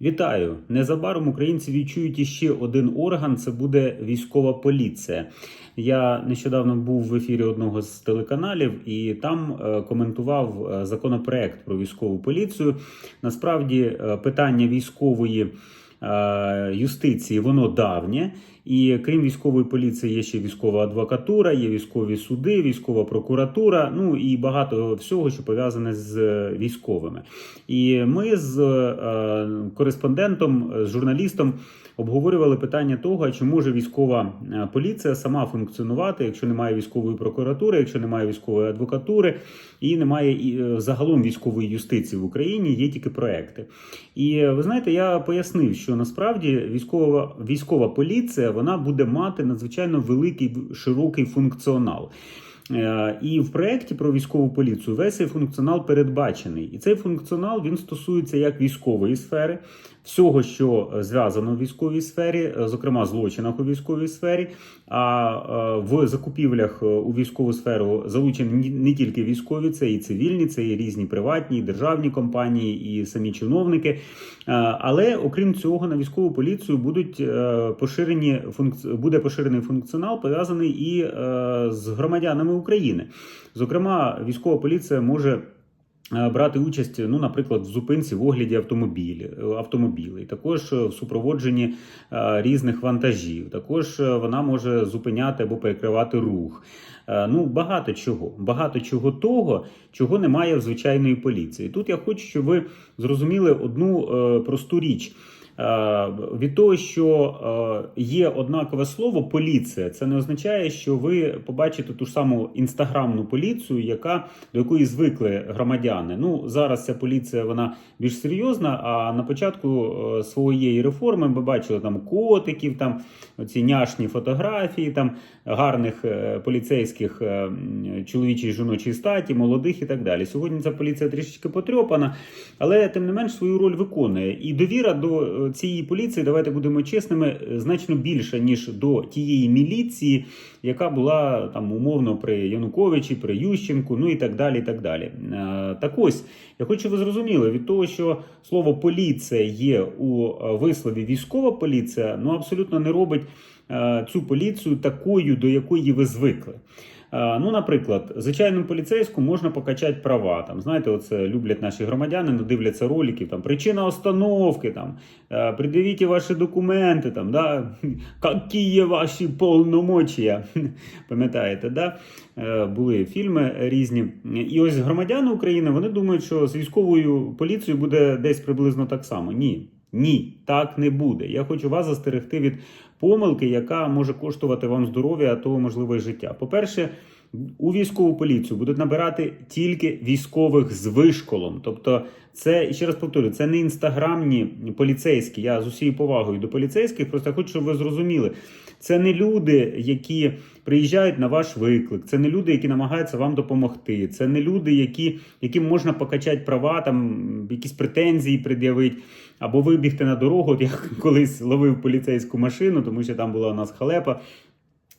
Вітаю! Незабаром українці відчують іще один орган. Це буде військова поліція. Я нещодавно був в ефірі одного з телеканалів і там е, коментував е, законопроект про військову поліцію. Насправді, е, питання військової юстиції воно давнє. І крім військової поліції, є ще військова адвокатура, є військові суди, військова прокуратура, ну і багато всього, що пов'язане з е, військовими. І ми з е, кореспондентом, з журналістом обговорювали питання того, чи може військова е, поліція сама функціонувати, якщо немає військової прокуратури, якщо немає військової адвокатури і немає і е, загалом військової юстиції в Україні, є тільки проекти. І е, ви знаєте, я пояснив, що насправді військова військова поліція вона буде мати надзвичайно великий широкий функціонал. Е, І в проєкті про військову поліцію весь цей функціонал передбачений. І цей функціонал він стосується як військової сфери, всього, що е, зв'язано в військовій сфері, е, зокрема злочинах у військовій сфері. А е, в закупівлях у військову сферу залучені не тільки військові, це і цивільні, це і різні приватні, і державні компанії, і самі чиновники. Але окрім цього, на військову поліцію будуть поширені буде поширений функціонал, пов'язаний і з громадянами України. Зокрема, військова поліція може. Е, Брати участь, ну, наприклад, в зупинці в огляді автомобілів, автомобілей, також е, в супроводженні е, різних вантажів. Також е, вона може зупиняти або перекривати рух. Е, Ну, багато чого, багато чого того, чого немає в звичайної поліції. Тут я хочу, щоб ви зрозуміли одну е, просту річ. Е, Від того, що е, є однакове слово поліція, це не означає, що ви побачите ту ж саму інстаграмну поліцію, яка до якої звикли громадяни. Ну зараз ця поліція вона більш серйозна. А на початку е, своєї реформи ми бачили там котиків, там оці няшні фотографії, там гарних поліцейських м, чоловічої жіночої статі, молодих і так далі. Сьогодні ця поліція трішечки потрьопана, але тим не менш свою роль виконує. І довіра до цієї поліції, давайте будемо чесними, е, значно більше, ніж до тієї міліції, яка була там умовно при Януковичі, при Ющенку, ну і так далі. і Так далі. Е, Так ось я хочу, ви зрозуміли від того, що слово поліція є у е, вислові військова поліція, ну абсолютно не робить цю поліцію такою, до якої ви звикли. Е, Ну, наприклад, звичайному поліцейському можна покачати права. Там, знаєте, оце люблять наші громадяни, ну, дивляться роликів. Там причина остановки, там е, придивіть ваші документи, там, да, які ваші повномочія. Пам'ятаєте, да? Е, були фільми різні. І ось громадяни України вони думають, що з військовою поліцією буде десь приблизно так само. Ні. Ні, так не буде. Я хочу вас застерегти від помилки, яка може коштувати вам здоров'я, а то можливо і життя. По-перше, у військову поліцію будуть набирати тільки військових з вишколом. Тобто, це ще раз повторюю, це не інстаграмні поліцейські. Я з усією повагою до поліцейських, просто хочу, щоб ви зрозуміли. Це не люди, які приїжджають на ваш виклик, це не люди, які намагаються вам допомогти. Це не люди, які, яким можна покачати права, там якісь претензії пред'явити. Або вибігти на дорогу, от я колись ловив поліцейську машину, тому що там була у нас халепа.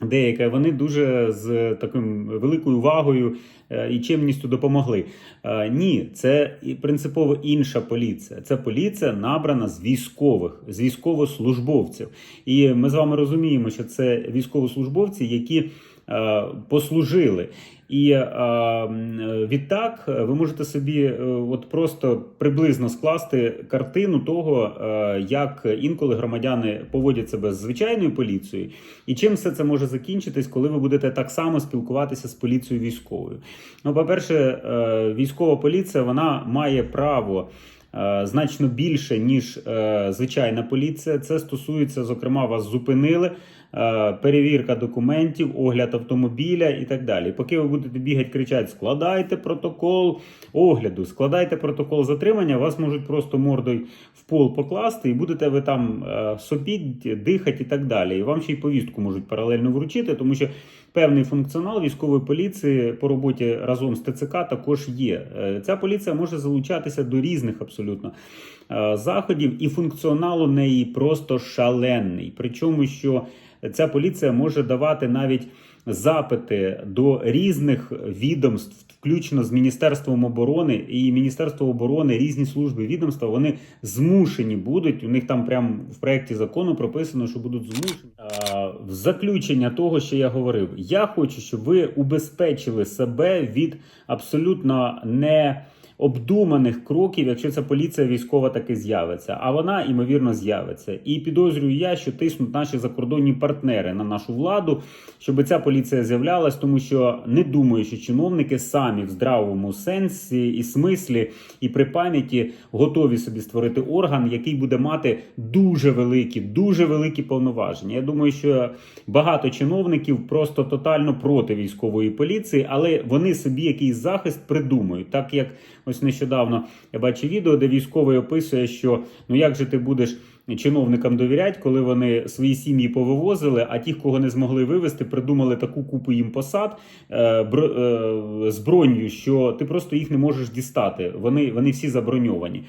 Деяка вони дуже з таким великою увагою е, і чимністю допомогли. Е, Ні, це принципово інша поліція. Це поліція набрана з військових, з військовослужбовців. І ми з вами розуміємо, що це військовослужбовці, які послужили. І е, відтак ви можете собі е, от просто приблизно скласти картину того, е, як інколи громадяни поводять себе з звичайною поліцією, і чим все це може закінчитись, коли ви будете так само спілкуватися з поліцією військовою. Ну, по-перше, е, військова поліція вона має право. е, Значно більше ніж е, звичайна поліція. Це стосується, зокрема, вас зупинили, е, перевірка документів, огляд автомобіля і так далі. Поки ви будете бігати, кричати: складайте протокол огляду, складайте протокол затримання, вас можуть просто мордою в пол покласти, і будете ви там е, сопіть, дихати і так далі. І вам ще й повістку можуть паралельно вручити, тому що певний функціонал військової поліції по роботі разом з ТЦК також є. Е, Ця поліція може залучатися до різних абсолютно е, заходів, і функціонал у неї просто шалений. Причому, що ця поліція може давати навіть запити до різних відомств, включно з Міністерством оборони і Міністерство оборони, різні служби відомства, вони змушені будуть. У них там прямо в проєкті закону прописано, що будуть змушені. В заключення того, що я говорив, я хочу, щоб ви убезпечили себе від абсолютно не обдуманих кроків, якщо ця поліція військова таки з'явиться. А вона ймовірно з'явиться. І підозрюю я, що тиснуть наші закордонні партнери на нашу владу, щоб ця поліція з'являлась, тому що не думаю, що чиновники самі в здравому сенсі і смислі, і при пам'яті готові собі створити орган, який буде мати дуже великі, дуже великі повноваження. Я думаю, що багато чиновників просто тотально проти військової поліції, але вони собі якийсь захист придумають, так як ось нещодавно я бачив відео, де військовий описує, що ну як же ти будеш чиновникам довіряти, коли вони свої сім'ї повивозили, а ті, кого не змогли вивезти, придумали таку купу їм посад е, бр- е, з бронью, що ти просто їх не можеш дістати. Вони, вони всі заброньовані.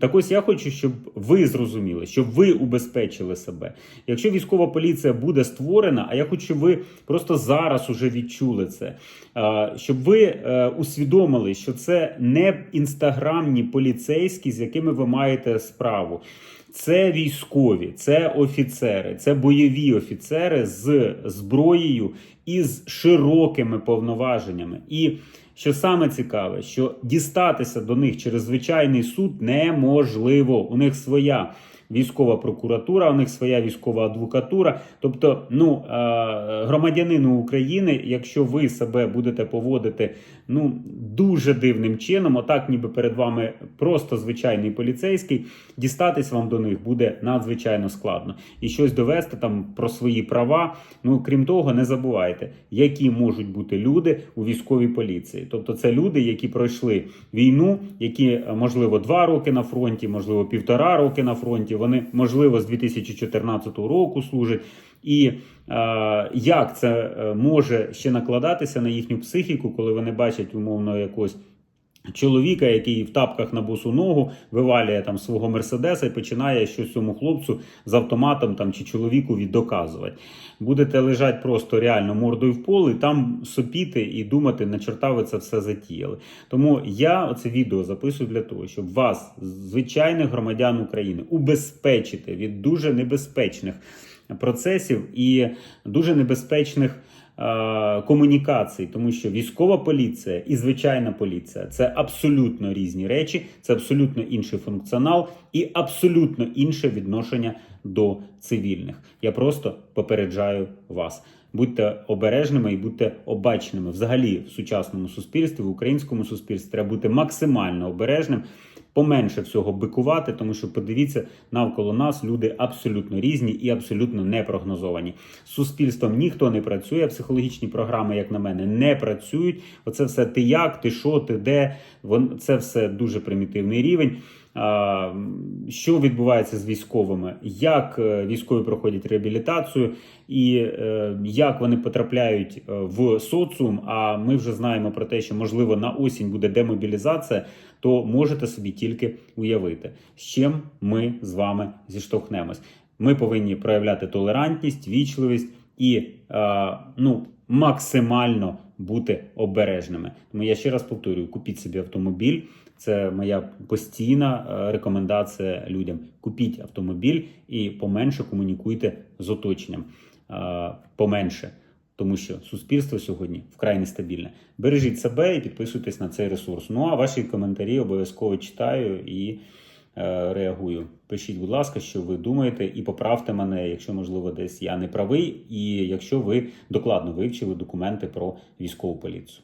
Так ось я хочу, щоб ви зрозуміли, щоб ви убезпечили себе. Якщо військова поліція буде створена, а я хочу, щоб ви просто зараз уже відчули це, е, щоб ви е, усвідомили, що це не інстаграмні поліцейські, з якими ви маєте справу. Це військові, це офіцери, це бойові офіцери з зброєю і з широкими повноваженнями. І що саме цікаве, що дістатися до них через звичайний суд неможливо. У них своя військова прокуратура, у них своя військова адвокатура. Тобто, ну е, громадянину України, якщо ви себе будете поводити ну дуже дивним чином, отак, ніби перед вами просто звичайний поліцейський, дістатись вам до них буде надзвичайно складно. І щось довести там про свої права. Ну крім того, не забувайте, які можуть бути люди у військовій поліції. Тобто, це люди, які пройшли війну, які е, можливо два роки на фронті, можливо, півтора роки на фронті. Вони можливо з 2014 року служать. І е, як це е, може ще накладатися на їхню психіку, коли вони бачать умовно якось. Чоловіка, який в тапках на босу ногу вивалює там свого мерседеса і починає щось цьому хлопцю з автоматом там чи чоловікові доказувати. Будете лежати просто реально мордою в полі, там сопіти і думати, на чорта ви це все затіяли. Тому я це відео записую для того, щоб вас, звичайних громадян України, убезпечити від дуже небезпечних процесів і дуже небезпечних комунікацій, тому що військова поліція і звичайна поліція це абсолютно різні речі, це абсолютно інший функціонал і абсолютно інше відношення до цивільних. Я просто попереджаю вас. Будьте обережними і будьте обачними. Взагалі, в сучасному суспільстві, в українському суспільстві треба бути максимально обережним поменше всього бикувати, тому що подивіться навколо нас люди абсолютно різні і абсолютно непрогнозовані. З суспільством ніхто не працює. Психологічні програми, як на мене, не працюють. Оце все ти як, ти що, ти де. Це все дуже примітивний рівень. Що відбувається з військовими, як е, військові проходять реабілітацію, і е, як вони потрапляють е, в соціум. А ми вже знаємо про те, що можливо на осінь буде демобілізація, то можете собі тільки уявити, з чим ми з вами зіштовхнемось. Ми повинні проявляти толерантність, вічливість і ну, максимально бути обережними. Тому я ще раз повторюю: купіть собі автомобіль. Це моя постійна е, рекомендація людям. Купіть автомобіль і поменше комунікуйте з оточенням. Е, Поменше. Тому що суспільство сьогодні вкрай нестабільне. Бережіть себе і підписуйтесь на цей ресурс. Ну а ваші коментарі обов'язково читаю і е, реагую. Пишіть, будь ласка, що ви думаєте, і поправте мене, якщо можливо десь я не правий, і якщо ви докладно вивчили документи про військову поліцію.